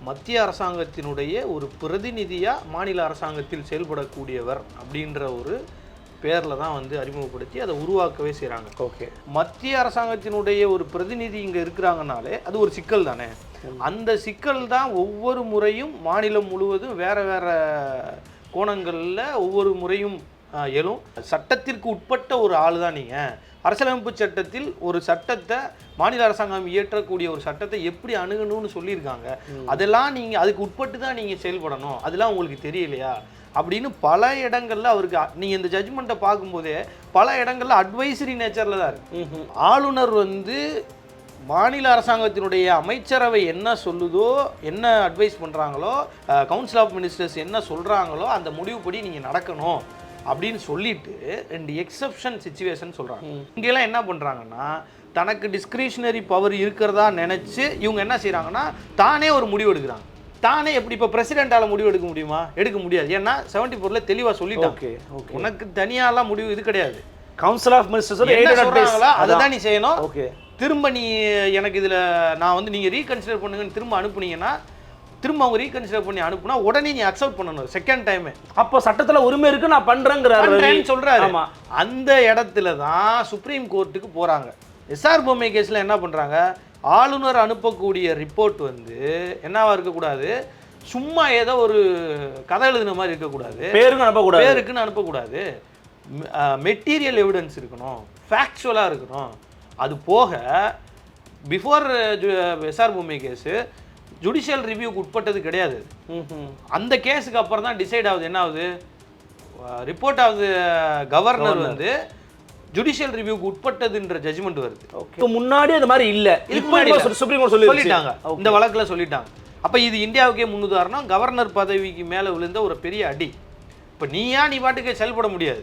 மத்திய அரசாங்கத்தினுடைய ஒரு பிரதிநிதியாக மாநில அரசாங்கத்தில் செயல்படக்கூடியவர் அப்படின்ற ஒரு பேரில் தான் வந்து அறிமுகப்படுத்தி அதை உருவாக்கவே செய்கிறாங்க ஓகே. மத்திய அரசாங்கத்தினுடைய ஒரு பிரதிநிதி இங்கே இருக்கிறாங்கனாலே அது ஒரு சிக்கல் தானே? அந்த சிக்கல் தான் ஒவ்வொரு முறையும் மாநிலம் முழுவதும் வேற வேற கோணங்களில் ஒவ்வொரு முறையும் எழும் சட்டத்திற்கு உட்பட்ட ஒரு ஆள் தான் நீங்கள் அரசியலமைப்பு சட்டத்தில் ஒரு சட்டத்தை மாநில அரசாங்கம் இயற்றக்கூடிய ஒரு சட்டத்தை எப்படி அணுகணும்னு சொல்லியிருக்காங்க. அதெல்லாம் நீங்கள் அதுக்கு உட்பட்டு தான் நீங்கள் செயல்படணும். அதெல்லாம் உங்களுக்கு தெரியலையா? அப்படின்னு பல இடங்கள்ல அவருக்கு அ- நீங்க இந்த ஜட்ஜ்மெண்ட்டை பார்க்கும்போதே பல இடங்கள்ல அட்வைசரி நேச்சர்ல தான் இருக்கு. ஆளுநர் வந்து மாநில அரசாங்கத்தினுடைய அமைச்சரவை என்ன சொல்லுதோ என்ன அட்வைஸ் பண்ணுறாங்களோ கவுன்சில் ஆஃப் மினிஸ்டர்ஸ் என்ன சொல்கிறாங்களோ அந்த முடிவுப்படி நீங்கள் நடக்கணும். அப்படின்னு சொல்லிட்டு ரெண்டு எக்ஸப்ஷன் சுச்சுவேஷன் சொல்கிறாங்க இங்கெல்லாம் என்ன பண்ணுறாங்கன்னா தனக்கு டிஸ்கிரிஷனரி பவர் இருக்கிறதா நினச்சி இவங்க என்ன செய்கிறாங்கன்னா தானே ஒரு முடிவு எடுக்கிறாங்க. தானே எப்படி இப்போ பிரசிடென்ட்டால் முடிவு எடுக்க முடியுமா? எடுக்க முடியாது. ஏன்னா செவன்டி ஃபோரில் தெளிவாக சொல்லிட்டாங்க. Okay okay. உனக்கு தனியாலாம் முடிவு இது கிடையாது. கவுன்சில் ஆஃப் மினிஸ்டர்ஸ் என்ன சொல்றாங்களோ அதை தான் நீ செய்யணும். ஓகே. திரும்ப நீ எனக்கு இதுல நான் வந்து நீங்க ரீகன்சிடர் பண்ணுங்கன்னு திரும்ப அனுப்புனீங்கன்னா திரும்ப அவங்க ரீகன்சிடர் பண்ணி அனுப்புனா உடனே நீ அக்செப்ட் பண்ணணும். செகண்ட் டைம் அப்போ சட்டத்துல உரிமை இருக்கு நான் பண்றேங்கிறாரு ரவி. சொல்றாரு. ஆமா. அந்த இடத்துல தான் சுப்ரீம் கோர்ட்டுக்கு போறாங்க. எஸ்ஆர் பொம்மை கேஸ்ல என்ன பண்றாங்க? ஆளுநர் அனுப்பக்கூடிய ரிப்போர்ட் வந்து என்னவா இருக்கக்கூடாது? சும்மா ஏதோ ஒரு கதை எழுதின மாதிரி இருக்கக்கூடாது. பேருங்க அனுப்பக்கூடாது. பேருக்குன்னு அனுப்பக்கூடாது. மெட்டீரியல் எவிடன்ஸ் இருக்கணும். ஃபேக்சுவலாக இருக்கணும். அது போக before S R Bommai case judicial ரிவ்யூக்கு உட்பட்டது கிடையாது. அந்த கேஸுக்கு அப்புறம் தான் டிசைட் ஆகுது என்ன ஆகுது? ரிப்போர்ட் ஆகுது கவர்னர் வந்து ஜுடிஷியல் ரிவ்யூக்கு உட்பட்டதுன்ற ஜட்ஜ்மெண்ட் வருது. இதுக்கு முன்னாடி அது மாதிரி இல்ல. இதுக்கு இப்போ முன்னாடி இப்போ. சுப்ரீம் கோர்ட் சொல்லி சொல்லிட்டாங்க. இந்த வழக்குல சொல்லிட்டாங்க. அப்ப இது இந்தியாவுக்கே முன்னுதாரணம் கவர்னர் பதவிக்கு மேல விழுந்த ஒரு பெரிய அடி. இப்ப நீயா நீ பாட்டுக்கு செயல்பட முடியாது.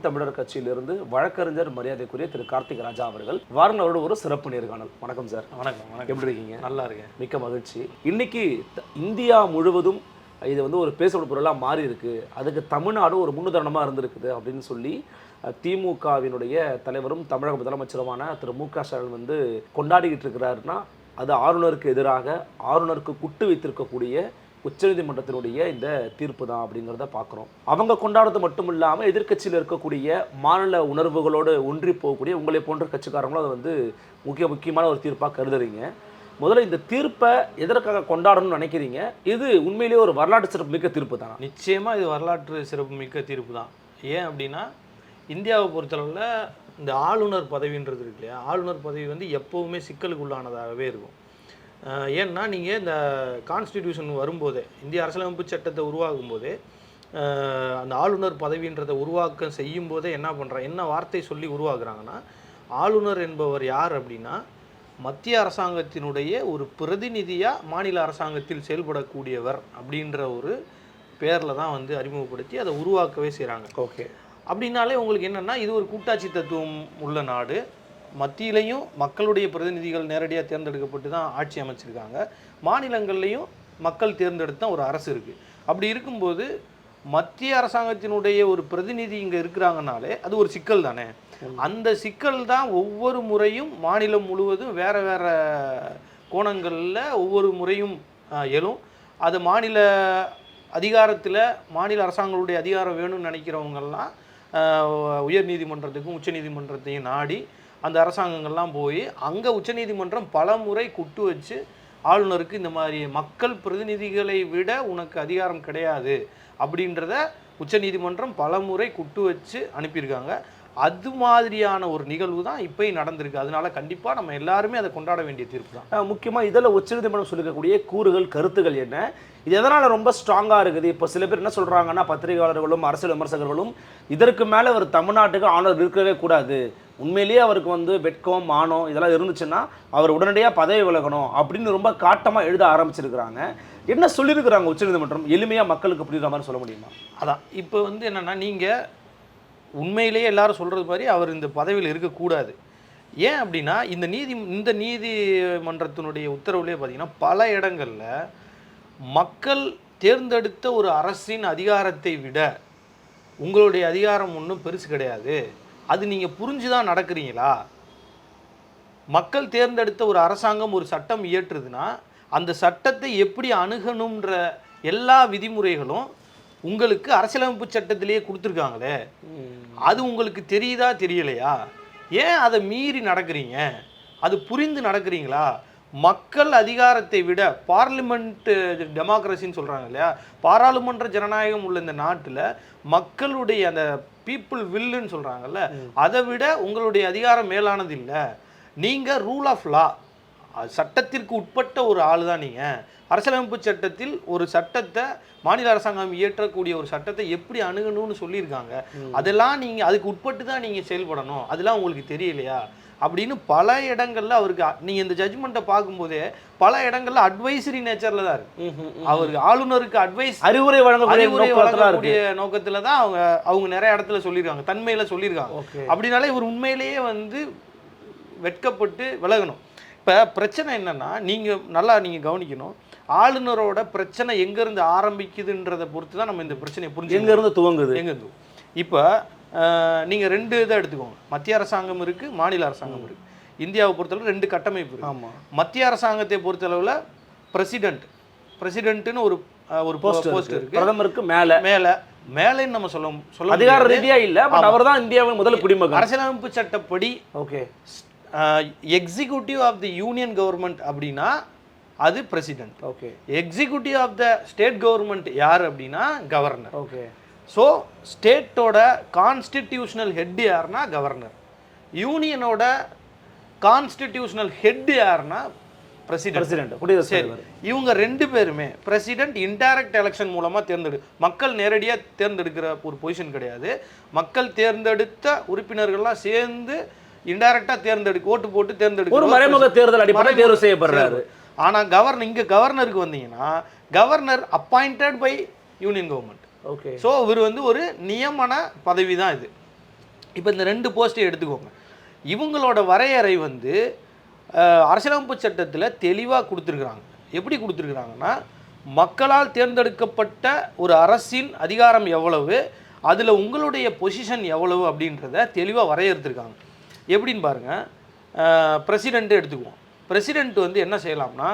தமிழர் கட்சியிலிருந்து வழக்கறிஞர் மரியாதைக்குரிய திரு கார்த்திக் ராஜா அவர்கள் வாருங்கள் அவரோட ஒரு சிறப்பு நேர்காணல். வணக்கம் சார் வணக்கம் வணக்கம். எப்படி இருக்கீங்க? நல்லா இருக்கேன். மிக்க மகிழ்ச்சி. இன்னைக்கு இந்தியா முழுவதும் இது வந்து ஒரு பேசப்படும் பொருளாக மாறி இருக்கு. அதுக்கு தமிழ்நாடு ஒரு முன்னுதாரணமாக இருந்திருக்குது அப்படின்னு சொல்லி திமுகவினுடைய தலைவரும் தமிழக முதலமைச்சருமான திரு மு க ஸ்டாலின் வந்து கொண்டாடிக்கிட்டு இருக்கிறாருன்னா அது ஆளுநருக்கு எதிராக ஆளுநருக்கு குட்டு வைத்திருக்கக்கூடிய உச்சநீதிமன்றத்தினுடைய இந்த தீர்ப்பு தான் அப்படிங்கிறத பார்க்குறோம். அவங்க கொண்டாடுறது மட்டும் இல்லாமல் எதிர்க்கட்சியில் இருக்கக்கூடிய மாநில உணர்வுகளோடு ஒன்றி போகக்கூடிய உங்களை போன்ற கட்சிக்காரங்களும் அதை வந்து முக்கிய முக்கியமான ஒரு தீர்ப்பாக கருதுறீங்க. முதல்ல இந்த தீர்ப்பை எதற்காக கொண்டாடணும்னு நினைக்கிறீங்க? இது உண்மையிலேயே ஒரு வரலாற்று சிறப்பு மிக்க தீர்ப்பு தான்? நிச்சயமாக இது வரலாற்று சிறப்பு மிக்க தீர்ப்பு தான். ஏன் அப்படின்னா இந்தியாவை பொறுத்தளவில் இந்த ஆளுநர் பதவின்றது இருக்கு இல்லையா? ஆளுநர் பதவி வந்து எப்போவுமே சிக்கலுக்கு உள்ளானதாகவே இருக்கும். ஏன்னா நீங்கள் இந்த கான்ஸ்டிடியூஷன் வரும்போதே இந்திய அரசியலமைப்பு சட்டத்தை உருவாக்கும் போதே அந்த ஆளுநர் பதவின்றதை உருவாக்கம் செய்யும் போதே என்ன பண்ணுறா என்ன வார்த்தை சொல்லி உருவாக்குறாங்கன்னா ஆளுநர் என்பவர் யார் அப்படின்னா மத்திய அரசாங்கத்தினுடைய ஒரு பிரதிநிதியாக மாநில அரசாங்கத்தில் செயல்படக்கூடியவர் அப்படின்ற ஒரு பேரில் தான் வந்து அறிமுகப்படுத்தி அதை உருவாக்கவே செய்கிறாங்க ஓகே. அப்படின்னாலே உங்களுக்கு என்னென்னா இது ஒரு கூட்டாட்சி தத்துவம் உள்ள நாடு. மத்தியிலையும் மக்களுடைய பிரதிநிதிகள் நேரடியாக தேர்ந்தெடுக்கப்பட்டு தான் ஆட்சி அமைச்சிருக்காங்க. மாநிலங்கள்லையும் மக்கள் தேர்ந்தெடுத்த ஒரு அரசு இருக்குது அப்படி இருக்கும்போது மத்திய அரசாங்கத்தினுடைய ஒரு பிரதிநிதி இங்கே இருக்கிறாங்கனாலே அது ஒரு சிக்கல் தானே? அந்த சிக்கல் தான் ஒவ்வொரு முறையும் மாநிலம் முழுவதும் வேறு வேற கோணங்களில் ஒவ்வொரு முறையும் எழும். அது மாநில அதிகாரத்தில் மாநில அரசாங்களுடைய அதிகாரம் வேணும்னு நினைக்கிறவங்கெல்லாம் உயர் நீதிமன்றத்துக்கும் உச்ச நீதிமன்றத்தையும் நாடி அந்த அரசாங்கங்கள்லாம் போய் அங்கே உச்சநீதிமன்றம் பல முறை குட்டு வச்சு ஆளுநருக்கு இந்த மாதிரி மக்கள் பிரதிநிதிகளை விட உனக்கு அதிகாரம் கிடையாது அப்படின்றத உச்சநீதிமன்றம் பல முறை குட்டு வச்சு அனுப்பியிருக்காங்க. அது மாதிரியான ஒரு நிகழ்வு தான் இப்பயும் நடந்திருக்கு. அதனால கண்டிப்பாக நம்ம எல்லாருமே அதை கொண்டாட வேண்டிய தீர்ப்பு தான். முக்கியமாக இதில் உச்சநீதிமன்றம் சொல்லியிருக்கக்கூடிய கூறுகள் கருத்துகள் என்ன? இது எதனால் ரொம்ப ஸ்ட்ராங்காக இருக்குது? இப்போ சில பேர் என்ன சொல்கிறாங்கன்னா பத்திரிகையாளர்களும் அரசியல் விமர்சகர்களும் இதற்கு மேலே ஒரு தமிழ்நாட்டுக்கு ஆனர் இருக்கவே கூடாது. உண்மையிலேயே அவருக்கு வந்து வெட்கம் மானம் இதெல்லாம் இருந்துச்சுன்னா அவர் உடனடியாக பதவி விலகணும் அப்படின்னு ரொம்ப காட்டமாக எழுத ஆரம்பிச்சிருக்கிறாங்க. என்ன சொல்லியிருக்கிறாங்க உச்சநீதிமன்றம்? எளிமையாக மக்களுக்கு புரியுற மாதிரி சொல்ல முடியுமா? அதான். இப்போ வந்து என்னன்னா நீங்கள் உண்மையிலேயே எல்லாரும் சொல்கிறது மாதிரி அவர் இந்த பதவியில் இருக்கக்கூடாது. ஏன் அப்படின்னா இந்த நீதி இந்த நீதிமன்றத்தினுடைய உத்தரவுலேயே பார்த்தீங்கன்னா பல இடங்களில் மக்கள் தேர்ந்தெடுத்த ஒரு அரசின் அதிகாரத்தை விட உங்களுடைய அதிகாரம் ஒன்றும் பெருசு கிடையாது. அது நீங்கள் புரிஞ்சு தான் நடக்கிறீங்களா? மக்கள் தேர்ந்தெடுத்த ஒரு அரசாங்கம் ஒரு சட்டம் இயற்றுதுன்னா அந்த சட்டத்தை எப்படி அணுகணுன்ற எல்லா விதிமுறைகளும் உங்களுக்கு அரசியலமைப்பு சட்டத்திலேயே கொடுத்துருக்காங்களே. அது உங்களுக்கு தெரியுதா தெரியலையா? ஏன் அதை மீறி நடக்கிறீங்க? அது புரிந்து நடக்கிறீங்களா? மக்கள் அதிகாரத்தை விட பார்லிமெண்ட் டெமோக்ரஸின்னு சொல்கிறாங்க இல்லையா? பாராளுமன்ற ஜனநாயகம் உள்ள இந்த நாட்டில் மக்களுடைய அந்த பீப்புள் வில்லுன்னு சொல்கிறாங்கல்ல அதை விட உங்களுடைய அதிகாரம் மேலானது இல்லை. நீங்கள் ரூல் ஆஃப் லா சட்டத்திற்கு உட்பட்ட ஒரு ஆள் தான் நீங்கள் அரசியலமைப்பு சட்டத்தில் ஒரு சட்டத்தை மாநில அரசாங்கம் இயற்றக்கூடிய ஒரு சட்டத்தை எப்படி அணுகணும்னு சொல்லியிருக்காங்க. அதெல்லாம் நீங்கள் அதுக்கு உட்பட்டு தான் நீங்கள் செயல்படணும். அதெல்லாம் உங்களுக்கு தெரியலையா? அப்படின்னு பல இடங்கள்ல அவருக்கு அ- நீங்க இந்த ஜட்ஜ்மெண்ட்டை பார்க்கும்போதே பல இடங்கள்ல அட்வைசரி நேச்சர்ல தான் இருக்கு. அவருக்கு ஆளுநருக்கு அட்வைஸ் அறிவுரை வழங்கக்கூடிய அறிவுரை நோக்கத்துல இருக்கு. வழங்கக்கூடிய நோக்கத்துல தான் அவங்க அவங்க நிறைய இடத்துல சொல்லியிருக்காங்க. தன்மையில சொல்லியிருக்காங்க. ஓகே. அப்படினாலே இவர் உண்மையிலேயே வந்து வெட்கப்பட்டு விலகணும். இப்போ பிரச்சனை என்னன்னா நீங்க நல்லா நீங்க கவனிக்கணும். ஆளுநரோட பிரச்சனை எங்கேருந்து ஆரம்பிக்குதுன்றதை பொறுத்து தான் நம்ம இந்த பிரச்சனையை புரிஞ்சு எங்க இருந்து துவங்குது? எங்கேருந்து? இப்போ நீங்க ரெண்டு இதை எடுத்துக்கோங்க. மத்திய அரசாங்கம் இருக்கு மாநில அரசாங்கம் இருக்கு. இந்தியாவை பொறுத்தளவு ரெண்டு கட்டமைப்பு இருக்கு. ஆமா. மத்திய அரசாங்கத்தை பொறுத்தளவுல பிரசிடென்ட். பிரசிடென்ட்னு ஒரு ஒரு போஸ்ட் போஸ்ட் இருக்கு. பிரதமருக்கு மேல. மேல. மேலேன்னு நம்ம சொல்ல சொல்ல அதிகார முடியாது. ரீதியா இல்ல பட் அவர் தான் இந்தியாவின் முதல் குடிமகன். அரசியலமைப்பு சட்டப்படி okay. Executive of the union government அப்படின்னா அது president okay executive of the state government யார் அப்படின்னா கவர்னர் ஓகே ஸோ ஸ்டேட்டோட கான்ஸ்டிடியூஷனல் ஹெட் யாருன்னா கவர்னர் யூனியனோட கான்ஸ்டிடியூஷனல் ஹெட் யாருன்னா பிரசிடென்ட் பிரசிடென்ட் இவங்க ரெண்டு பேருமே பிரசிடென்ட் இன்டைரக்ட் எலெக்ஷன் மூலமா தேர்ந்தெடு மக்கள் நேரடியா தேர்ந்தெடுக்கிற ஒரு பொசிஷன் கிடையாது. மக்கள் தேர்ந்தெடுத்த உறுப்பினர்கள்லாம் சேர்ந்து இன்டைரக்டா தேர்ந்தெடுக்க ஓட்டு போட்டு ஒரு தேர்ந்தெடுக்கிற மறைமுக தேர்தல் அடிப்படையில் தேர்வு செய்யப்படுறாரு. ஆனா கவர்னர் இங்க கவர்னருக்கு வந்தீங்கன்னா governor appointed by union government okay so இவர் வந்து ஒரு நியமன பதவி தான் இது. இப்போ இந்த ரெண்டு போஸ்ட்டை எடுத்துக்கோங்க. இவங்களோட வரையறை வந்து அரசியலமைப்பு சட்டத்தில் தெளிவாக கொடுத்துருக்குறாங்க. எப்படி கொடுத்துருக்குறாங்கன்னா மக்களால் தேர்ந்தெடுக்கப்பட்ட ஒரு அரசின் அதிகாரம் எவ்வளவு அதில் உங்களுடைய பொசிஷன் எவ்வளவு அப்படின்றத தெளிவாக வரையறுத்துருக்காங்க. எப்படின்னு பாருங்கள் பிரசிடெண்ட்டு எடுத்துக்குவோம். பிரசிடெண்ட் வந்து என்ன செய்யலாம்னா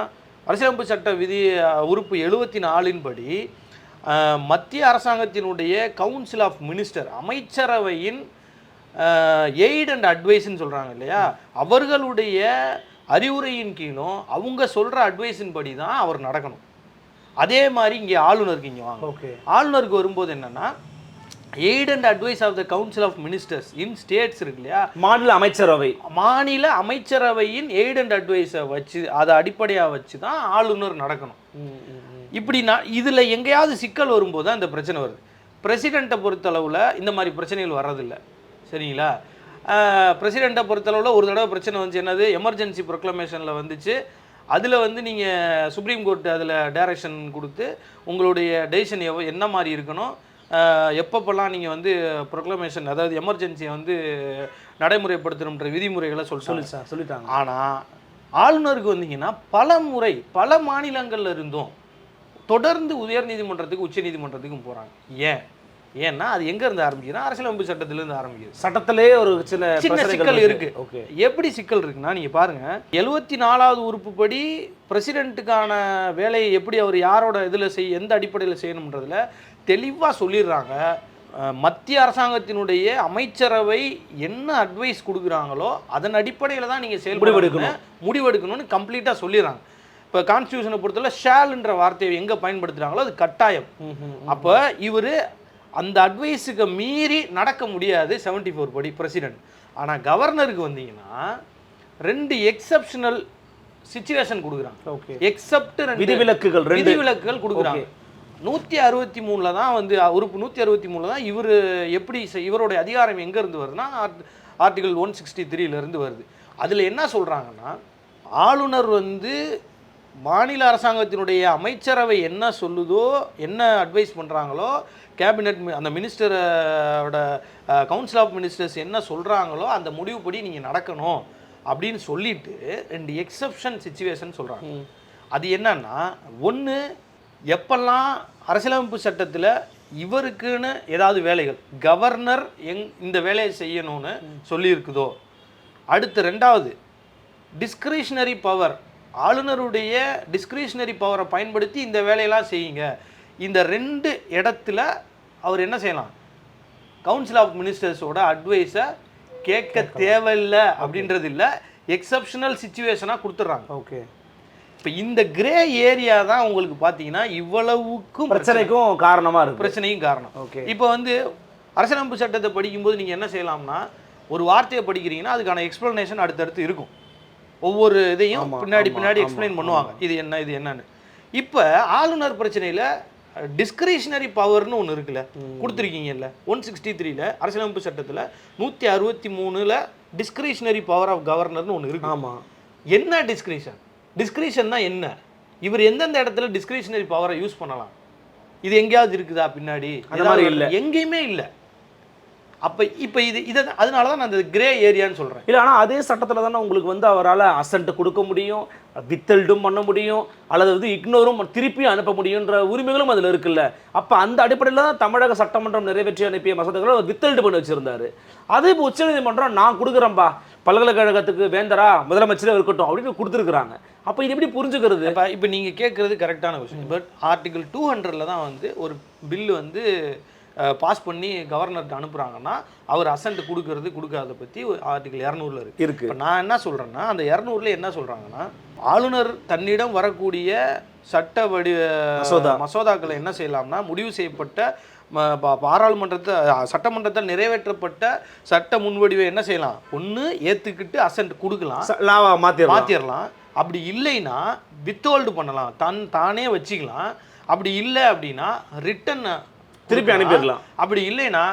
அரசியலமைப்பு சட்ட விதி உறுப்பு எழுபத்தி நாலின் படி அஹ், மத்திய அரசாங்கத்தினுடைய கவுன்சில் ஆஃப் மினிஸ்டர் அமைச்சரவையின் எய்ட் அண்ட் அட்வைஸ்ன்னு சொல்கிறாங்க இல்லையா? அவர்களுடைய அறிவுரையின் கீழும் அவங்க சொல்கிற அட்வைஸின் படி தான் அவர் நடக்கணும். அதே மாதிரி இங்கே ஆளுநருக்கு இங்கே வாங்க. ஓகே. ஆளுநருக்கு வரும்போது என்னன்னா aid and advice of the council of ministers in states இருக்கு இல்லையா? மாநில அமைச்சரவை. மாநில அமைச்சரவையின் எய்ட் அண்ட் அட்வைஸை வச்சு அதை அடிப்படையாக வச்சு தான் ஆளுநர் நடக்கணும். இப்படி நான் இதில் எங்கேயாவது சிக்கல் வரும்போது தான் இந்த பிரச்சனை வருது. பிரசிடெண்ட்டை பொறுத்தளவில் இந்த மாதிரி பிரச்சனைகள் வர்றதில்ல. சரிங்களா? பிரசிடெண்ட்டை பொறுத்தளவில் ஒரு தடவை பிரச்சனை வந்துச்சு. என்னது? எமர்ஜென்சி ப்ரொக்ளமேஷனில் வந்துச்சு. அதில் வந்து நீங்கள் சுப்ரீம் கோர்ட் அதில் டைரக்ஷன் கொடுத்து உங்களுடைய டெசிஷன் எவ என்ன மாதிரி இருக்கணும்? எப்பப்பெல்லாம் நீங்கள் வந்து ப்ரொக்ளமேஷன் அதாவது எமர்ஜென்சியை வந்து நடைமுறைப்படுத்தணுன்ற விதிமுறைகளை சொல்லி சொல்லி சார் சொல்லிட்டாங்க. ஆனால் ஆளுநருக்கு வந்தீங்கன்னா பல முறை பல மாநிலங்கள்ல இருந்தும் தொடர்ந்து உயர் நீதிமன்றத்துக்கு உச்ச நீதிமன்றத்துக்கும் போகிறாங்க ஏன்? ஏன்னா அது எங்க இருந்து ஆரம்பிக்குதுன்னா அரசியலமைப்பு சட்டத்திலிருந்து ஆரம்பிக்குது. சட்டத்திலே ஒரு சில சின்ன சிக்கல் இருக்கு. ஓகே. எப்படி சிக்கல் இருக்குன்னா நீங்க பாருங்க எழுவத்தி நாலாவது உறுப்புப்படி பிரசிடென்ட்டுக்கான வேலையை எப்படி அவர் யாரோட இதுல செய் எந்த அடிப்படையில் செய்யணுன்றதுல தெளிவா சொல்லிடுறாங்க. மத்திய அரசாங்கத்தினுடைய அமைச்சரவை என்ன அட்வைஸ் கொடுக்குறாங்களோ அதன் அடிப்படையில் தான் நீங்கள் செயல்படுக்கணும் முடிவெடுக்கணும். முடிவெடுக்கணும்னு கம்ப்ளீட்டாக சொல்லிடுறாங்க. இப்போ கான்ஸ்டியூஷனை பொறுத்தவரை ஷால்ன்ற வார்த்தையை எங்கே பயன்படுத்துகிறாங்களோ அது கட்டாயம். அப்போ இவர் அந்த அட்வைஸுக்கு மீறி நடக்க முடியாது 74 ஃபோர் படி பிரசிடென்ட் ஆனால் கவர்னருக்கு வந்தீங்கன்னா ரெண்டு எக்ஸப்ஷனல் சுச்சுவேஷன் கொடுக்குறாங்க. ஓகே. எக்ஸப்ட் விதிவிலக்குகள். விதிவிலக்குகள் கொடுக்குறாங்க. நூற்றி அறுபத்தி மூணில் தான் வந்து உறுப்பு நூற்றி அறுபத்தி மூணில் தான் இவர் எப்படி இவருடைய அதிகாரம் எங்கேருந்து வருதுன்னா ஆர்டிகல் ஒன் சிக்ஸ்டி த்ரீலேருந்து வருது. அதில் என்ன சொல்கிறாங்கன்னா ஆளுநர் வந்து மாநில அரசாங்கத்தினுடைய அமைச்சரவை என்ன சொல்லுதோ என்ன அட்வைஸ் பண்ணுறாங்களோ கேபினெட் அந்த மினிஸ்டரோட கவுன்சில் ஆஃப் மினிஸ்டர்ஸ் என்ன சொல்கிறாங்களோ அந்த முடிவுப்படி நீங்கள் நடக்கணும் அப்படின்னு சொல்லிட்டு ரெண்டு எக்ஸப்ஷன் சுச்சுவேஷன் சொல்கிறாங்க அது என்னன்னா ஒன்று எப்பெல்லாம் அரசியலமைப்பு சட்டத்தில் இவருக்குன்னு ஏதாவது வேலைகள் கவர்னர் எங் இந்த வேலையை செய்யணும்னு சொல்லியிருக்குதோ? அடுத்து ரெண்டாவது டிஸ்கிரிஷனரி பவர் ஆளுநருடைய டிஸ்கிரிஷனரி பவரை பயன்படுத்தி இந்த வேலையெல்லாம் செய்யுங்க. இந்த ரெண்டு இடத்துல அவர் என்ன செய்யலாம்? கவுன்சில் ஆஃப் மினிஸ்டர்ஸோட அட்வைஸை கேட்க தேவையில்லை அப்படின்றது இல்லை எக்ஸப்ஷனல் சுச்சுவேஷனாக கொடுத்துட்றாங்க. ஓகே இப்போ இந்த கிரே ஏரியா தான் உங்களுக்கு பார்த்தீங்கன்னா இவ்வளவுக்கும் பிரச்சனைக்கும் காரணமா இருக்கு. பிரச்சனையும் காரணம். ஓகே. இப்போ வந்து அரசியலமைப்பு சட்டத்தை படிக்கும்போது நீங்கள் என்ன செய்யலாம்னா ஒரு வார்த்தையை படிக்கிறீங்கன்னா அதுக்கான எக்ஸ்ப்ளனேஷன் அடுத்தடுத்து இருக்கும். ஒவ்வொரு இதையும் பின்னாடி பின்னாடி எக்ஸ்பிளைன் பண்ணுவாங்க. இது என்ன இது என்னன்னு. இப்போ ஆளுநர் பிரச்சனையில் டிஸ்கிரிஷனரி பவர்னு ஒன்று இருக்குல்ல கொடுத்துருக்கீங்கல்ல ஒன் சிக்ஸ்டி த்ரீல அரசியலமைப்பு சட்டத்தில் நூற்றி அறுபத்தி மூணில் டிஸ்கிரிஷனரி பவர் ஆஃப் கவர்னர்னு ஒன்று இருக்கு. ஆமா. என்ன டிஸ்கிரிஷன் டிஸ்கிரிஷன்னா என்ன? இவர் எந்தெந்த இடத்துல டிஸ்கிரிஷனரி பவரை யூஸ் பண்ணலாம்? இது எங்கேயாவது இருக்குதா பின்னாடி? அந்த மாதிரி இல்ல. எங்கேயுமே இல்லை. அப்போ இப்போ இது இதை அதனால தான் நான் அந்த கிரே ஏரியான்னு சொல்கிறேன் இல்ல ஆனா அதே சட்டத்துல தானே உங்களுக்கு வந்து அவரால் அசன்ட் கொடுக்க முடியும் வித்தல்டும் பண்ண முடியும் அல்லது வந்து இக்னோரும் திருப்பி அனுப்ப முடியுன்ற உரிமைகளும் அதுல இருக்குல்ல. அப்ப அந்த அடிப்படையில் தான் தமிழக சட்டமன்றம் நிறைவேற்றி அனுப்பிய மசோதாக்களை வித்தல்டு பண்ணி வச்சிருந்தாரு. அதே இப்போ உச்சநீதிமன்றம் நான் கொடுக்குறேன்பா பல்கலைக்கழகத்துக்கு வேந்தரா முதலமைச்சரே இருக்கட்டும் அப்படின்னு கொடுத்துருக்குறாங்க. அப்ப இது எப்படி புரிஞ்சுக்கிறது? இப்போ இப்போ நீங்கள் கேட்குறது கரெக்டான விஷயம். பட் ஆர்டிகல் டூ ஹண்ட்ரடில் தான் வந்து ஒரு பில்லு வந்து பாஸ் பண்ணி கவர்னர்கிட்ட அனுப்புகிறாங்கன்னா அவர் அசன்ட் கொடுக்கறது கொடுக்காத பற்றி ஆர்டிகல் இரநூறுல இருக்கு. இருக்கு. இப்போ நான் என்ன சொல்கிறேன்னா அந்த இரநூறுல என்ன சொல்கிறாங்கன்னா ஆளுநர் தன்னிடம் வரக்கூடிய சட்ட வடி மசோதா. மசோதாக்களை என்ன செய்யலாம்னா முடிவு செய்யப்பட்ட பாராளுமன்றத்தை சட்டமன்றத்தில் நிறைவேற்றப்பட்ட சட்ட முன்வடிவை என்ன செய்யலாம்? ஒன்று ஏற்றுக்கிட்டு அசன்ட் கொடுக்கலாம். மாற்றிடலாம் அப்படி இல்லைன்னா வித்ஹோல்டு பண்ணலாம். தன் தானே வச்சுக்கலாம். அப்படி இல்லை அப்படின்னா ரிட்டன் திருப்பி அனுப்பிடலாம். அப்படி இல்லைன்னா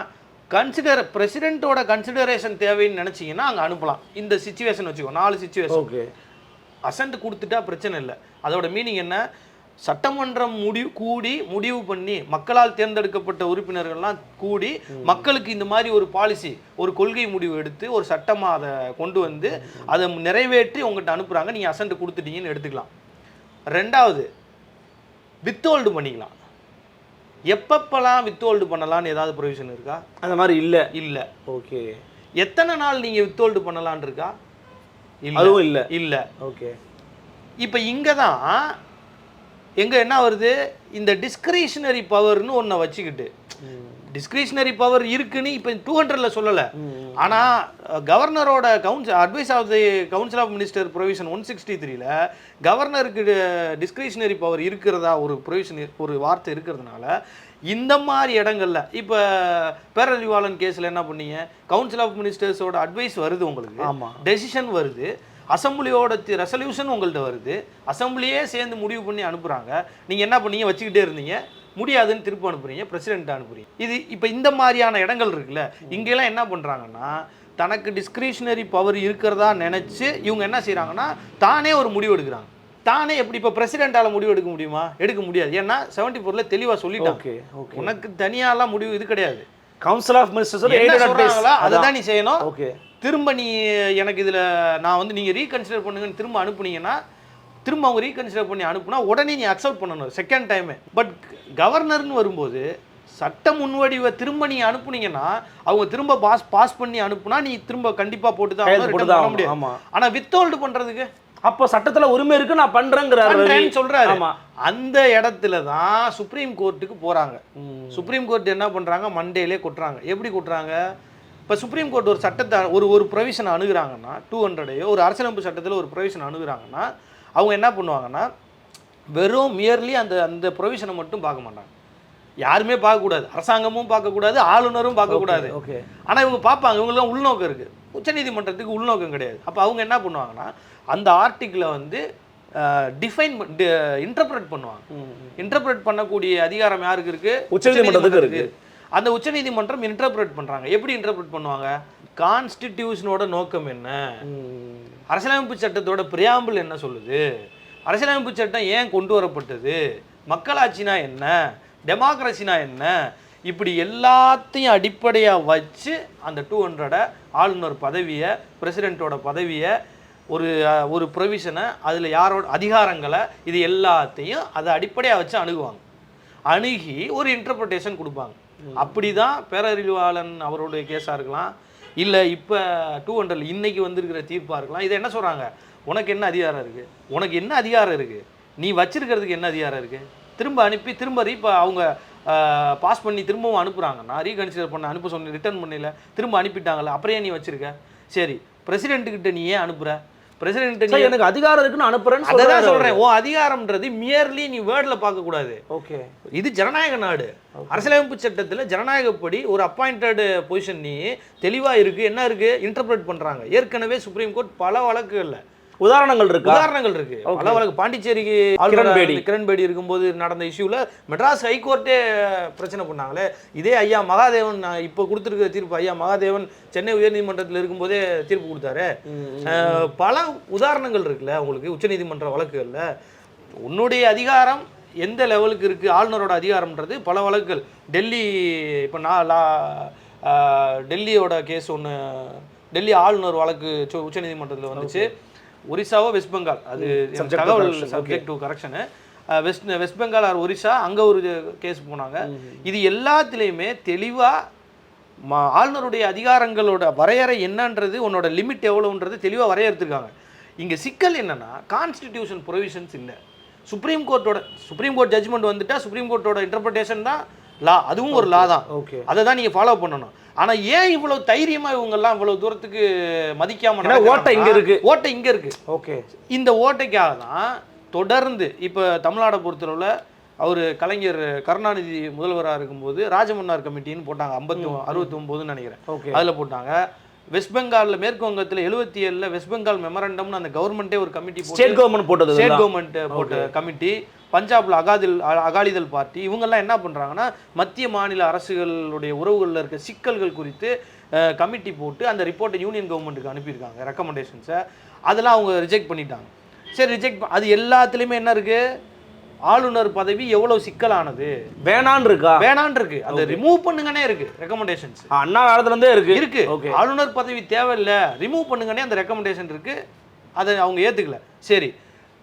கன்சிடர் பிரசிடென்ட்டோட கன்சிடரேஷன் தேவைன்னு நினச்சிங்கன்னா அங்கே அனுப்பலாம். இந்த சுச்சுவேஷன் வச்சுக்கோ நாலு சுச்சுவேஷன் ஓகே. அசன்ட் கொடுத்துட்டா பிரச்சனை இல்லை. அதோட மீனிங் என்ன? சட்டமன்றம் முடிவு கூடி முடிவு பண்ணி மக்களால் தேர்ந்தெடுக்கப்பட்ட உறுப்பினர்கள்லாம் கூடி மக்களுக்கு இந்த மாதிரி ஒரு பாலிசி ஒரு கொள்கை முடிவு எடுத்து ஒரு சட்டமாக அதை கொண்டு வந்து அதை நிறைவேற்றி உங்கள்கிட்ட அனுப்புகிறாங்க நீங்கள் அசன்ட் கொடுத்துட்டீங்கன்னு எடுத்துக்கலாம். ரெண்டாவது வித்ஹோல்டு பண்ணிக்கலாம். எப்பப்பெல்லாம் வித்ஹோல்டு பண்ணலாம்னு ஏதாவது ப்ரொவிஷன் இருக்கா? அந்த மாதிரி இல்ல. இல்லை. ஓகே. எத்தனை நாள் நீங்கள் வித்ஹோல்டு பண்ணலான்னு இருக்கா? அதுவும் இல்ல. இல்லை. ஓகே. இப்போ இங்கே தான் எங்கே என்ன வருது? இந்த டிஸ்கிரிஷனரி பவர்னு ஒன்றை வச்சுக்கிட்டு டிஸ்கிரிஷனரி பவர் இருக்குன்னு இப்போ டூ ஹண்ட்ரடில் சொல்லலை. ஆனால் கவர்னரோட council advice of the council of minister provision one sixty த்ரீல கவர்னருக்கு டிஸ்கிரிஷனரி பவர் இருக்கிறதா ஒரு ப்ரொவிஷன் ஒரு வார்த்தை இருக்கிறதுனால இந்த மாதிரி இடங்கள்ல இப்போ பேரறிவாளன் கேஸில் என்ன பண்ணீங்க? கவுன்சில் ஆஃப் மினிஸ்டர்ஸோட அட்வைஸ் வருது உங்களுக்கு. ஆமா. டெசிஷன் வருது. அசம்பிளியோட ரெசல்யூஷன் உங்கள்ட்ட வருது. அசம்பிளியே சேர்ந்து முடிவு பண்ணி அனுப்புகிறாங்க நீங்கள் என்ன பண்ணீங்க? வச்சுக்கிட்டே இருந்தீங்க. முடியாதுன்னு திருப்பி அனுப்புறீங்க பிரசிடென்ட் அனுப்புறீங்க. இது இப்போ இந்த மாதிரியான இடங்கள் இருக்குல்ல இங்கெல்லாம் என்ன பண்ணுறாங்கன்னா தனக்கு டிஸ்கிரிஷனரி பவர் இருக்கிறதா நினச்சி இவங்க என்ன செய்கிறாங்கன்னா தானே ஒரு முடிவு எடுக்கிறாங்க. தானே எப்படி இப்போ பிரசிடென்ட்டால் முடிவு எடுக்க முடியுமா? எடுக்க முடியாது. ஏன்னா செவன்டி ஃபோரில் தெளிவாக சொல்லிட்டாங்க உனக்கு தனியாலாம் முடிவு இது கிடையாது. கவுன்சில் ஆஃப் மினிஸ்டர்ஸ் என்ன சொல்கிறாங்களோ அதை தான் நீ செய்யணும். ஓகே. திரும்ப நீ எனக்கு இதில் நான் வந்து நீங்கள் ரீகன்சிடர் பண்ணுங்கன்னு திரும்ப அனுப்புனீங்கன்னா திரும்ப அவங்க ரீகன்சிடர் பண்ணி அனுப்புனா உடனே நீ அக்செப்ட் பண்ணணும் செகண்ட் டைமு பட் கவர்னர்னு வரும்போது சட்ட முன்வடிவை திரும்ப நீ அனுப்புனீங்கன்னா அவங்க திரும்ப பாஸ் பாஸ் பண்ணி அனுப்புனா நீ திரும்ப கண்டிப்பாக போட்டு தான். முடியும் ஆனால் வித்தோல்டு பண்ணுறதுக்கு அப்போ சட்டத்துல உரிமை இருக்கு நான் பண்றேங்கிறாரு. சொல்றாரு. ஆமா. அந்த இடத்துல தான் சுப்ரீம் கோர்ட்டுக்கு போறாங்க. சுப்ரீம் கோர்ட் என்ன பண்றாங்க? மண்டேலே கொட்டுறாங்க. எப்படி கொட்டுறாங்க? இப்போ சுப்ரீம் கோர்ட் ஒரு சட்டத்தை ஒரு ஒரு ப்ரொவிஷன் அணுகுறாங்கன்னா டூ ஹண்ட்ரடையோ ஒரு அரசியலமைப்பு சட்டத்தில் ஒரு ப்ரொவிஷன் அணுகுறாங்கன்னா அவங்க என்ன பண்ணுவாங்கன்னா வெறும் மியர்லி அந்த அந்த ப்ரொவிஷனை மட்டும் பார்க்க மாட்டாங்க. யாருமே பார்க்கக்கூடாது. அரசாங்கமும் பார்க்கக்கூடாது ஆளுநரும் பார்க்கக்கூடாது. ஓகே ஆனால் இவங்க பார்ப்பாங்க. இவங்கெல்லாம் உள்நோக்கம் இருக்குது உச்சநீதிமன்றத்துக்கு உள்நோக்கம் கிடையாது. அப்போ அவங்க என்ன பண்ணுவாங்கன்னா அந்த ஆர்டிக்கிளை வந்து டிஃபைன் இன்டர்பிரட் பண்ணுவாங்க. இன்டர்பிரட் பண்ணக்கூடிய அதிகாரம் யாருக்கு இருக்கு. உச்சநீதிமன்றத்துக்கு இருக்கு. அந்த உச்சநீதிமன்றம் இன்டர்பிரட் பண்றாங்க. எப்படி இன்டர்பிரட் பண்ணுவாங்க? கான்ஸ்டிடியூஷனோட நோக்கம் என்ன? அரசியலமைப்பு சட்டத்தோட பிரியாம்பிள் என்ன சொல்லுது? அரசியலமைப்பு சட்டம் ஏன் கொண்டு வரப்பட்டது? மக்களாட்சினா என்ன? டெமோக்ரஸினா என்ன? இப்படி எல்லாத்தையும் அடிப்படையாக வச்சு அந்த டூ ஹண்ட்ரடை ஆளுநர் பதவியை பிரசிடெண்ட்டோட பதவியை ஒரு ஒரு ப்ரொவிஷனை அதில் யாரோட அதிகாரங்களை இது எல்லாத்தையும் அதை அடிப்படையாக வச்சு அணுகுவாங்க. அணுகி ஒரு இன்டர்பிரிட்டேஷன் கொடுப்பாங்க. அப்படி தான் பேரறிவாளன் அவருடைய கேஸாக இருக்கலாம். இல்லை இப்போ டூ ஹண்ட்ரட் இன்னைக்கு வந்திருக்கிற தீர்ப்பாக இருக்கலாம். இதை என்ன சொல்கிறாங்க உனக்கு என்ன அதிகாரம் இருக்குது உனக்கு என்ன அதிகாரம் இருக்குது நீ வச்சிருக்கிறதுக்கு என்ன அதிகாரம் இருக்குது திரும்ப அனுப்பி திரும்ப இப்போ அவங்க பாஸ் பண்ணி திரும்பவும் அனுப்புகிறாங்கன்னா ரீகன்சிடர் பண்ண அனுப்ப சொன்ன ரிட்டர்ன் பண்ணல திரும்ப அனுப்பிட்டாங்கல்ல அப்புறம் ஏன் நீ வச்சுருக்க? சரி பிரசிடென்ட்டுக்கிட்ட நீ ஏன் அனுப்புகிற பிரசிடென்ட் எனக்கு அதிகாரம் இருக்குன்னு அனுப்புறேன்னு அதை தான் சொல்றாரு. சொல்கிறேன் ஓ அதிகாரம்ன்றது மியர்லி நீ வேர்டில் பார்க்கக்கூடாது. ஓகே இது ஜனநாயக நாடு. அரசியலமைப்பு சட்டத்தில் ஜனநாயகப்படி ஒரு அப்பாயிண்டட் பொசிஷன் நீ தெளிவாக இருக்கு. என்ன இருக்கு? இன்டர்பிரட் பண்றாங்க. ஏற்கனவே சுப்ரீம் கோர்ட் பல வழக்குகள்ல உதாரணங்கள் இருக்கா? உதாரணங்கள் இருக்கு. பல வழக்கு பாண்டிச்சேரிக்கு கிரண் பேடி. கிரண் பேடி இருக்கும்போது நடந்த இஷ்யூல மெட்ராஸ் ஹைகோர்ட்டே பிரச்சனை பண்ணாங்களே. இதே ஐயா மகாதேவன் நான் இப்போ கொடுத்துருக்கிற தீர்ப்பு ஐயா மகாதேவன் சென்னை உயர்நீதிமன்றத்தில் இருக்கும்போதே தீர்ப்பு கொடுத்தாரு. பல உதாரணங்கள் இருக்குல்ல உங்களுக்கு உச்சநீதிமன்ற வழக்குகள்ல. உன்னுடைய அதிகாரம் எந்த லெவலுக்கு இருக்கு? ஆளுநரோட அதிகாரம்ன்றது பல வழக்குகள். டெல்லி இப்போ நான் லா டெல்லியோட கேஸ் ஒன்று டெல்லி ஆளுநர் வழக்கு உச்ச- உச்சநீதிமன்றத்தில் வந்துச்சு. ஒரிசாவோ வெஸ்ட் பெங்கால்? அது தகவல் subject to correction west west Bengal or Orissa அங்கே ஒரு கேஸ் போனாங்க. இது எல்லாத்துலேயுமே தெளிவாக மா ஆளுநருடைய அதிகாரங்களோட வரையறை என்னன்றது உன்னோட லிமிட் எவ்வளோன்றது தெளிவாக வரையறுத்துருக்காங்க. இங்கே சிக்கல் என்னன்னா கான்ஸ்டிடியூஷன் ப்ரொவிஷன்ஸ் இல்லை. சுப்ரீம் கோர்ட்டோட சுப்ரீம் கோர்ட் ஜட்ஜ்மெண்ட் வந்துட்டா சுப்ரீம் கோர்ட்டோட இன்டர்பிரிட்டேஷன் தான் லா அதுவும் ஒரு லா தான். ஓகே அதை தான் நீங்கள் ஃபாலோ பண்ணணும். ஆனா ஏன் இவ்வளவு தைரியமா இவங்க எல்லாம் இவ்வளவு தூரத்துக்கு மதிக்காம ஏன்னா ஓட்டை இங்க இருக்கு. ஓட்டை இங்க இருக்கு. ஓகே. இந்த ஓட்டைக்காக தான் தொடர்ந்து இப்போ தமிழ்நாடை பொறுத்தளவில் அவர் கலைஞர் கருணாநிதி முதல்வராக இருக்கும்போது ராஜமன்னார் கமிட்டின்னு போட்டாங்க. ஐம்பத்தி அறுபத்தி ஒம்போதுன்னு நினைக்கிறேன். ஓகே. அதில் போட்டாங்க. வெஸ்ட் பெங்காலில் மேற்கு வங்கத்தில் எழுபத்தி ஏழில் வெஸ்ட் பெங்கால் மெமரண்டம்னு அந்த கவர்மெண்ட்டே ஒரு கமிட்டி ஸ்டேட் கவர்மெண்ட் போட்டது ஸ்டேட். கவர்மெண்ட் போட்ட கமிட்டி. பஞ்சாப்ல அகாதில் அகாலிதள் பார்ட்டி இவங்கெல்லாம் என்ன பண்றாங்கன்னா மத்திய மாநில அரசுகளுடைய உறவுகளில் இருக்க சிக்கல்கள் குறித்து கமிட்டி போட்டு அந்த ரிப்போர்ட்டை யூனியன் கவர்மெண்ட்டுக்கு அனுப்பியிருக்காங்க ரெக்கமெண்டேஷன்ஸை அதெல்லாம் அவங்க ரிஜெக்ட் பண்ணிட்டாங்க. சரி ரிஜெக்ட் அது எல்லாத்துலேயுமே என்ன இருக்கு? ஆளுநர் பதவி எவ்வளவு சிக்கலானது? வேணான்னு இருக்கா? வேணான் இருக்கு. அந்த ரிமூவ் பண்ணுங்கன்னே இருக்கு ரெக்கமெண்டேஷன்ஸ் அண்ணா காலத்துல இருந்தே இருக்கு. இருக்கு. ஓகே ஆளுநர் பதவி தேவையில்லை ரிமூவ் பண்ணுங்கன்னே அந்த ரெக்கமெண்டேஷன் இருக்கு. அதை அவங்க ஏத்துக்கல. சரி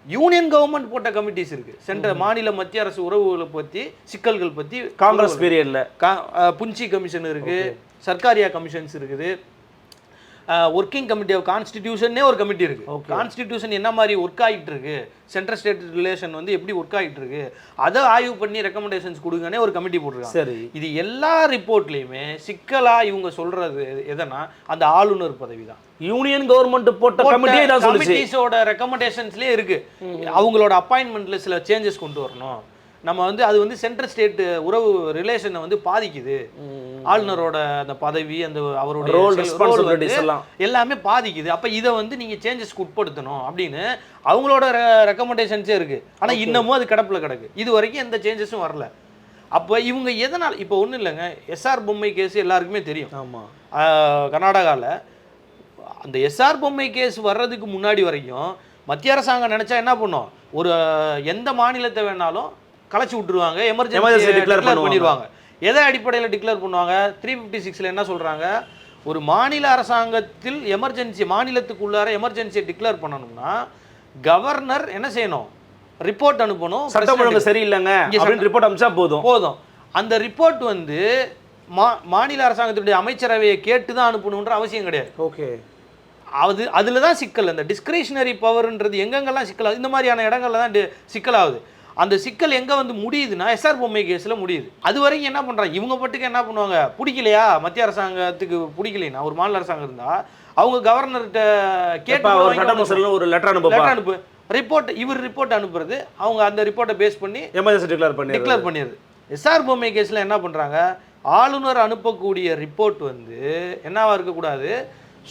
யூனியன் கவர்மெண்ட் போட்ட கமிட்டிஸ் இருக்கு. சென்ட்ரல் மாநில மத்திய அரசு உறவுகளை பத்தி சிக்கல்கள் பத்தி காங்கிரஸ் பீரியட்ல கா- புஞ்சி கமிஷன் இருக்கு. சர்க்காரியா கமிஷன்ஸ் இருக்குது. ஒர்க்கிங் கமிட்டி ஆஃப் கான்ஸ்டிடியூஷனே ஒரு கமிட்டி இருக்கு. கான்ஸ்டிடியூஷன் என்ன மாதிரி ஒர்க் ஆகிட்டு இருக்கு சென்ட்ரல் ஸ்டேட் ரிலேஷன் வந்து எப்படி ஒர்க் ஆகிட்டு இருக்கு அதை ஆய்வு பண்ணி ரெக்கமெண்டேஷன்ஸ் கொடுங்கன்னே ஒரு கமிட்டி போட்டிருக்காங்க. சரி. இது எல்லா ரிப்போர்ட்லயுமே சிக்கலா இவங்க சொல்றது எதனா அந்த ஆளுநர் பதவி தான் யூனியன் கவர்மெண்ட் போட்ட கமிட்டியே தான் சொல்லுச்சு. கமிட்டிஸோட ரெக்கமெண்டேஷன்ஸ்லயே இருக்கு. அவங்களோட அப்பாயின்மெண்ட்ல சில சேஞ்சஸ் கொண்டு வரணும். நம்ம வந்து அது வந்து சென்ட்ரல் ஸ்டேட் உறவு ரிலேஷனை வந்து பாதிக்குது. ஆளுநரோட அந்த பதவி அந்த அவரோட ரோல் ரெஸ்பான்சிபிலிட்டிஸ் எல்லாம். எல்லாமே பாதிக்குது. அப்ப இதை வந்து நீங்க சேஞ்சஸ்க்கு உட்படுத்தணும் அப்படின்னு அவங்களோட ரெக்கமெண்டேஷன்ஸே இருக்கு. ஆனா இன்னமும் அது கிடப்புல கிடக்கு. இது வரைக்கும் எந்த சேஞ்சஸும் வரல. அப்போ இவங்க எதனால் இப்போ ஒன்றும் இல்லைங்க. எஸ்ஆர் பொம்மை கேஸ் எல்லாருக்குமே தெரியும். ஆமா. கர்நாடகாவில் அந்த எஸ்ஆர் பொம்மை கேஸ் வர்றதுக்கு முன்னாடி வரைக்கும் மத்திய அரசாங்கம் நினைச்சா என்ன பண்ணும்? ஒரு எந்த மாநிலத்தை வேணாலும் கலைச்சு விட்டுருவாங்க எமர்ஜென்சி டிக்ளேர். பண்ணிடுவாங்க. எதை அடிப்படையில் டிக்ளேர் பண்ணுவாங்க? த்ரீ ஃபிஃப்டி சிக்ஸில் என்ன சொல்கிறாங்க ஒரு மாநில அரசாங்கத்தில் எமர்ஜென்சி மாநிலத்துக்குள்ளார எமர்ஜென்சியை டிக்ளேர் பண்ணணும்னா கவர்னர் என்ன செய்யணும்? ரிப்போர்ட் அனுப்பணும் சட்டம் ஒழுங்கு சரியில்லைங்க அப்படின்னு ரிப்போர்ட் அமிச்சா போதும். போதும். அந்த ரிப்போர்ட் வந்து மா மாநில அரசாங்கத்துடைய அமைச்சரவையை கேட்டு தான் அனுப்பணுன்ற அவசியம் கிடையாது. ஓகே. அது அதில் தான் சிக்கல். அந்த டிஸ்கிரிஷனரி பவர்ன்றது எங்கெங்கெல்லாம் சிக்கல் இந்த மாதிரியான இடங்கள்ல தான் சிக்கலாகுது. அந்த சிக்கல் எங்கே வந்து முடியுதுன்னா எஸ்ஆர் பொம்மை கேஸில் முடியுது. அது வரைக்கும் என்ன பண்ணுறாங்க இவங்க பட்டுக்கு என்ன பண்ணுவாங்க? பிடிக்கலையா? மத்திய அரசாங்கத்துக்கு பிடிக்கலைன்னா ஒரு மாநில அரசாங்கம் இருந்தால் அவங்க கவர்னர்கிட்ட கேப்பா ஒரு சட்ட லெட்டர் அனுப்புப்பா. லெட்டர் அனுப்பு. ரிப்போர்ட் இவர் ரிப்போர்ட் அனுப்புறது அவங்க அந்த ரிப்போர்ட்டை பேஸ் பண்ணி எமர்ஜென்சி டிக்ளேர் பண்ணி டிக்ளேர் பண்ணிடுது எஸ்ஆர் பொம்மை கேஸில் என்ன பண்ணுறாங்க ஆளுநர் அனுப்பக்கூடிய ரிப்போர்ட் வந்து என்னவா இருக்கக்கூடாது?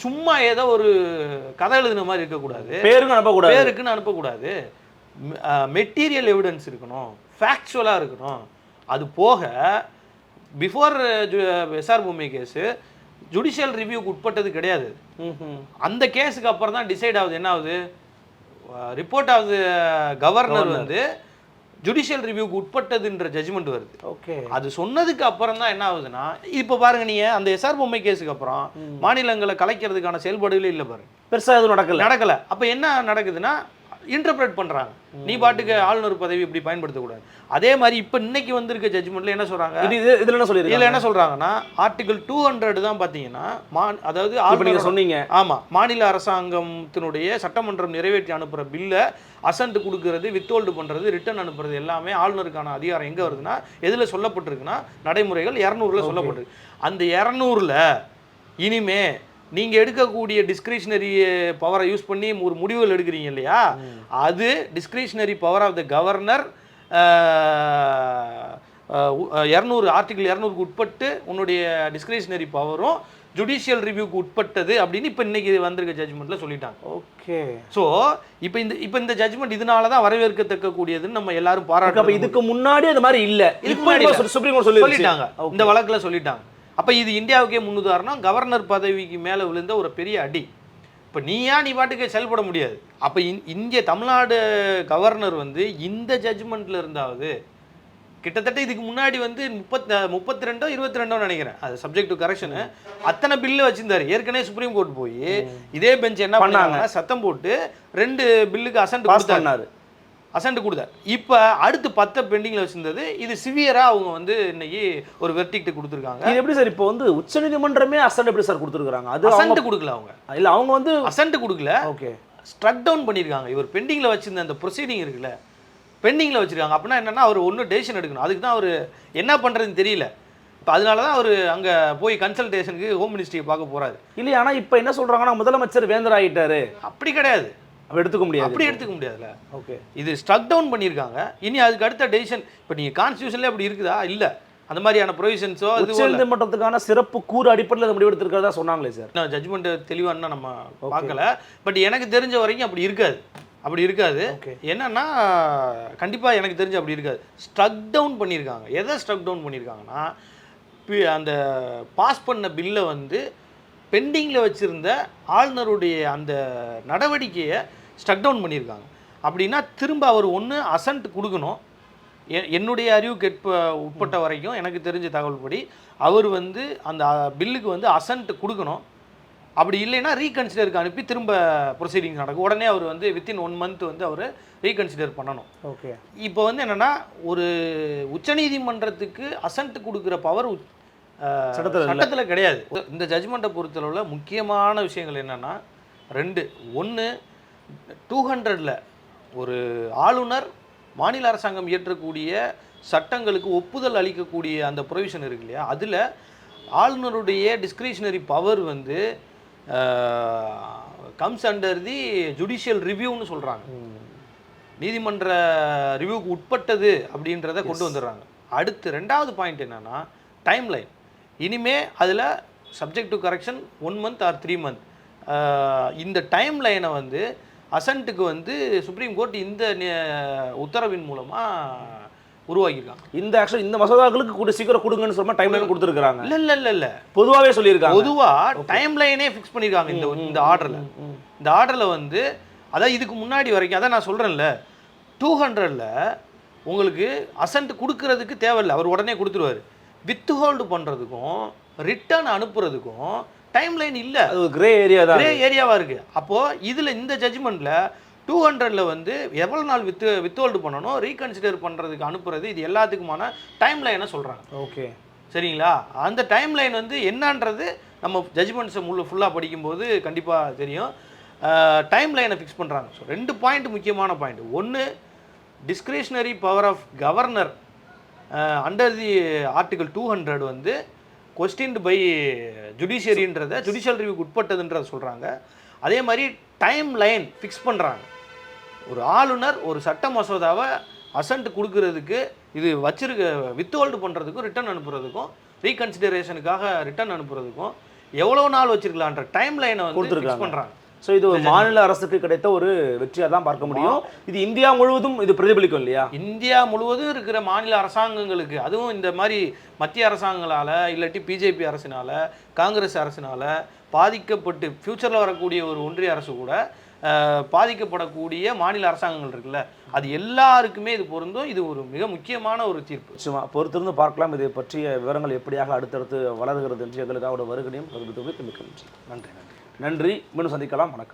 சும்மா ஏதோ ஒரு கதை எழுதுன மாதிரி இருக்கக்கூடாது. பேருங்க அனுப்பக்கூடாது. பேருக்குன்னு அனுப்பக்கூடாது. மெட்டீரியல் எவிடன்ஸ் இருக்கணும் ஃபேக்சுவலாக இருக்கணும். அது போக before SR Bommai case judicial ரிவ்யூக்கு உட்பட்டது கிடையாது. அந்த கேஸுக்கு அப்புறம் தான் டிசைட் ஆகுது என்ன ஆகுது? ரிப்போர்ட் ஆகுது கவர்னர் வந்து ஜுடிஷியல் ரிவ்யூக்கு உட்பட்டதுன்ற ஜட்ஜ்மெண்ட் வருது. ஓகே. அது சொன்னதுக்கு அப்புறம் தான் என்ன ஆகுதுன்னா இப்போ பாருங்க நீங்க அந்த எஸ்ஆர் பொம்மை கேஸுக்கு அப்புறம் மாநிலங்களை கலைக்கிறதுக்கான செயல்பாடுகளே இல்லை பாருங்க. பெருசா எதுவும் நடக்கல. நடக்கல. அப்ப என்ன நடக்குதுன்னா இன்டர்பிரேட் பண்றாங்க. நீ பாட்டுக்கு ஆளுநர் பதவி இப்படி பயன்படுத்தக்கூடாது. அதே மாதிரி இப்ப இன்னைக்கு வந்திருக்க ஜட்ஜ்மெண்ட்ல என்ன சொல்றாங்க? இது இது- இதுல என்ன இதுல சொல்லிருக்காங்க என்ன சொல்றாங்கன்னா ஆர்டிகல் டூ ஹண்ட்ரட் தான் பாத்தீங்கன்னா மா- அதாவது ஆளுநர் சொன்னீங்க. ஆமா மாநில அரசாங்கத்தினுடைய சட்டமன்றம் நிறைவேற்றி அனுப்புற பில்ல அசன்ட் கொடுக்கறது வித்தோல்டு பண்றது ரிட்டர்ன் அனுப்புறது எல்லாமே ஆளுநருக்கான அதிகாரம். எங்க வருதுன்னா எதுல சொல்லப்பட்டிருக்குன்னா நடைமுறைகள் இரநூறுல சொல்லப்பட்டிருக்கு. அந்த இரநூறுல இனிமே நீங்க எடுக்கக்கூடிய டிஸ்கிரிஷனரி பவரை யூஸ் பண்ணி ஒரு முடிவுகள் எடுக்கிறீங்க இல்லையா? அது discretionary power of the governor இரநூறு ஆர்டிகிள் இரநூறுக்கு உட்பட்டு உன்னுடைய டிஸ்கிரிஷனரி பவரும் ஜுடிஷியல் ரிவ்யூக்கு உட்பட்டது அப்படின்னு இப்போ இன்னைக்கு வந்திருக்க ஜட்ஜ்மெண்ட்ல சொல்லிட்டாங்க. ஓகே. ஸோ இப்போ இந்த இப்போ இந்த ஜட்ஜ்மெண்ட் இதனால தான் வரவேற்கத்தக்க கூடியதுன்னு நம்ம எல்லாரும் அப்ப பாராட்டு இதுக்கு முன்னாடி அந்த மாதிரி இல்ல. இதுக்கு முன்னாடி சுப்ரீம் கோர்ட் சொல்லிட்டாங்க. இந்த வழக்குல சொல்லிட்டாங்க. அப்ப இது இந்தியாவுக்கே முன்னுதாரணம் கவர்னர் பதவிக்கு மேல விழுந்த ஒரு பெரிய அடி. இப்ப நீயா நீ பாட்டுக்கு செயல்பட முடியாது? அப்ப இந்- இந்திய தமிழ்நாடு கவர்னர் வந்து இந்த ஜட்ஜ்மெண்ட்ல இருந்தாவது கிட்டத்தட்ட இதுக்கு முன்னாடி வந்து முப்பத் முப்பத்தி ரெண்டோ இருபத்தி ரெண்டோ நினைக்கிறேன். அது சப்ஜெக்ட் டு கரெக்ஷனு அத்தனை பில்லு வச்சிருந்தாரு. ஏற்கனவே சுப்ரீம் கோர்ட் போய் இதே பெஞ்ச் என்ன பண்ணாங்க. சத்தம் போட்டு ரெண்டு பில்லுக்கு அசன்ட் கொடுத்தாரு. அசன்ட் கொடுத்தார் இப்போ அடுத்து பத்தை பெண்டிங்கில் வச்சிருந்தது இது சிவியரா அவங்க வந்து இன்னைக்கு ஒரு வெர்டிக்ட் கொடுத்துருக்காங்க. இது எப்படி சார் இப்போ வந்து உச்சநீதிமன்றமே அசன்ட் எப்படி சார் கொடுத்துருக்காங்க அது அசன்ட் கொடுக்கல அவங்க. இல்ல அவங்க வந்து அசன்ட் கொடுக்கல. ஓகே. ஸ்ட்ரக் டவுன் பண்ணியிருக்காங்க இவர் பெண்டிங்கில் வச்சிருந்த அந்த ப்ரொசீடிங் இருக்குல்ல பெண்டிங்கில் வச்சிருக்காங்க. அப்படின்னா என்னன்னா அவர் ஒன்றும் டெசிஷன் எடுக்கணும். அதுக்கு தான் அவர் என்ன பண்ணுறதுன்னு தெரியல. இப்போ அதனால தான் அவர் அங்கே போய் கன்சல்டேஷனுக்கு ஹோம் மினிஸ்ட்ரியை பார்க்க போறாரு. இல்லையா ஆனா இப்போ என்ன சொல்றாங்கன்னா முதலமைச்சர் வேந்தர் ஆயிட்டாரு அப்படி கிடையாது. அப்படி எடுத்துக்க முடியாது. அப்படி எடுத்துக்க முடியாதுல்ல. ஓகே இது ஸ்ட்ரக் டவுன் பண்ணியிருக்காங்க. இனி அதுக்கு அடுத்த டெசிஷன் இப்போ நீங்கள் கான்ஸ்டியூஷன்ல அப்படி இருக்குதா? இல்லை. அந்த மாதிரியான ப்ரொவிஷன்ஸோ அது உச்சநீதிமன்றத்துக்கான சிறப்பு கூறு அடிப்படையில் முடிவெடுத்திருக்கிறதா சொன்னாங்களே சார். நான் ஜட்ஜ்மெண்ட் தெளிவாக இன்னும் நம்ம பார்க்கல. பட் எனக்கு தெரிஞ்ச வரைக்கும் அப்படி இருக்காது. அப்படி இருக்காது. என்னன்னா கண்டிப்பாக எனக்கு தெரிஞ்சு அப்படி இருக்காது. ஸ்ட்ரக் டவுன் பண்ணியிருக்காங்க. எதை ஸ்ட்ரக் டவுன் பண்ணியிருக்காங்கன்னா அந்த பாஸ் பண்ண பில்லை வந்து பெண்டிங்கில் வச்சுருந்த ஆளுநருடைய அந்த நடவடிக்கையை ஸ்ட்ரக் டவுன் பண்ணியிருக்காங்க. அப்படின்னா திரும்ப அவர் ஒன்று அசன்ட் கொடுக்கணும். என்னுடைய அறிவு கேட்ப உட்பட்ட வரைக்கும் எனக்கு தெரிஞ்ச தகவல் படி அவர் வந்து அந்த பில்லுக்கு வந்து அசன்ட் கொடுக்கணும். அப்படி இல்லைன்னா ரீகன்சிடருக்கு அனுப்பி திரும்ப ப்ரொசீடிங் நடக்கும். உடனே அவர் வந்து வித்தின் ஒன் மந்த் வந்து அவர் ரீகன்சிடர் பண்ணணும். ஓகே. இப்போ வந்து என்னன்னா ஒரு உச்சநீதிமன்றத்துக்கு அசன்ட் கொடுக்குற பவர் சட்டத்துல. சட்டத்தில் கிடையாது. இந்த ஜட்ஜ்மெண்ட்டை பொறுத்தளவில் முக்கியமான விஷயங்கள் என்னன்னா ரெண்டு ஒன்று டூ ஹண்ட்ரடில் ஒரு ஆளுநர் மாநில அரசாங்கம் இயற்றக்கூடிய சட்டங்களுக்கு ஒப்புதல் அளிக்கக்கூடிய அந்த ப்ரொவிஷன் இருக்கு இல்லையா? அதில் ஆளுநருடைய டிஸ்கிரிஷனரி பவர் வந்து கம்ஸ் அண்டர் தி ஜுடிஷியல் ரிவ்யூன்னு சொல்கிறாங்க நீதிமன்ற ரிவ்யூக்கு உட்பட்டது அப்படின்றத கொண்டு வந்துடுறாங்க. அடுத்து ரெண்டாவது பாயிண்ட் என்னன்னா டைம் லைன் இனிமே அதில் subject to correction one month or three month இந்த டைம் லைனை வந்து அசன்ட்டுக்கு வந்து சுப்ரீம் கோர்ட் இந்த உத்தரவின் மூலமாக உருவாக்கியிருக்காங்க. இந்த ஆக்சுவலி இந்த மசோதாக்களுக்கு கூட சீக்கிரம் கொடுங்கன்னு சொல்ல டைம் லைன் கொடுத்துருக்காங்க இல்லை இல்லை இல்லை இல்லை. பொதுவாகவே சொல்லியிருக்காங்க. பொதுவாக டைம் லைனே ஃபிக்ஸ் பண்ணியிருக்காங்க இந்த இந்த ஆர்டரில் இந்த ஆர்டரில் வந்து அதான் இதுக்கு முன்னாடி வரைக்கும் அதான் நான் சொல்கிறேன்ல டூ ஹண்ட்ரடில் உங்களுக்கு அசன்ட் கொடுக்கறதுக்கு தேவையில்லை. அவர் உடனே கொடுத்துருவாரு. வித் ஹோல்டு பண்ணுறதுக்கும் ரிட்டர்ன் அனுப்புறதுக்கும் டைம் லைன் இல்லை. அது கிரே ஏரியா தான் ஒரே ஏரியாவாக இருக்குது அப்போது இதில் இந்த ஜட்ஜ்மெண்ட்டில் டூ ஹண்ட்ரடில் வந்து எவ்வளோ நாள் வித்து வித்ஹோல்டு பண்ணணும் ரீகன்சிடர் பண்ணுறதுக்கு அனுப்புறது இது எல்லாத்துக்குமான டைம் லைனை சொல்கிறாங்க ஓகே. சரிங்களா? அந்த டைம் லைன் வந்து என்னன்றது நம்ம ஜட்ஜ்மெண்ட்ஸை முழு ஃபுல்லாக படிக்கும்போது கண்டிப்பாக தெரியும். டைம் லைனை ஃபிக்ஸ் பண்ணுறாங்க ஸோ ரெண்டு பாயிண்ட் முக்கியமான பாயிண்ட் ஒன்று discretionary power of governor under the article two hundred வந்து கொஸ்டின்டு பை ஜுடிஷியரின்றதை ஜுடிஷியல் ரிவ்யூக்கு உட்பட்டதுன்றதை சொல்கிறாங்க அதே மாதிரி டைம் லைன் ஃபிக்ஸ் பண்ணுறாங்க ஒரு ஆளுநர் ஒரு சட்ட மசோதாவை அசன்ட் கொடுக்கறதுக்கு இது வச்சிருக்க வித்ஹோல்டு பண்ணுறதுக்கும் ரிட்டர்ன் அனுப்புறதுக்கும் ரீகன்சிடரேஷனுக்காக ரிட்டர்ன் அனுப்புறதுக்கும் எவ்வளோ நாள் வச்சிருக்கலான்ற டைம் லைனை வந்து ஃபிக்ஸ். பண்ணுறாங்க ஸோ இது ஒரு மாநில அரசுக்கு கிடைத்த ஒரு வெற்றியாக தான் பார்க்க முடியும். இது இந்தியா முழுவதும் இது பிரதிபலிக்கும் இல்லையா? இந்தியா முழுவதும் இருக்கிற மாநில அரசாங்கங்களுக்கு அதுவும் இந்த மாதிரி மத்திய அரசாங்கங்களால் இல்லாட்டி பிஜேபி அரசினால காங்கிரஸ் அரசினால பாதிக்கப்பட்டு ஃப்யூச்சரில் வரக்கூடிய ஒரு ஒன்றிய அரசு கூட பாதிக்கப்படக்கூடிய மாநில அரசாங்கங்கள் இருக்குல்ல அது எல்லாருக்குமே இது பொருந்தும். இது ஒரு மிக முக்கியமான ஒரு தீர்ப்பு. நிச்சயமா. பொறுத்திருந்து பார்க்கலாம். இதை பற்றிய விவரங்கள் எப்படியாக அடுத்தடுத்து வளர்கிறது என்று எங்களுக்காக பகிர்ந்து மிக்க நன்றி. நன்றி நன்றி மீண்டும் சந்திக்கலாம் வணக்கம்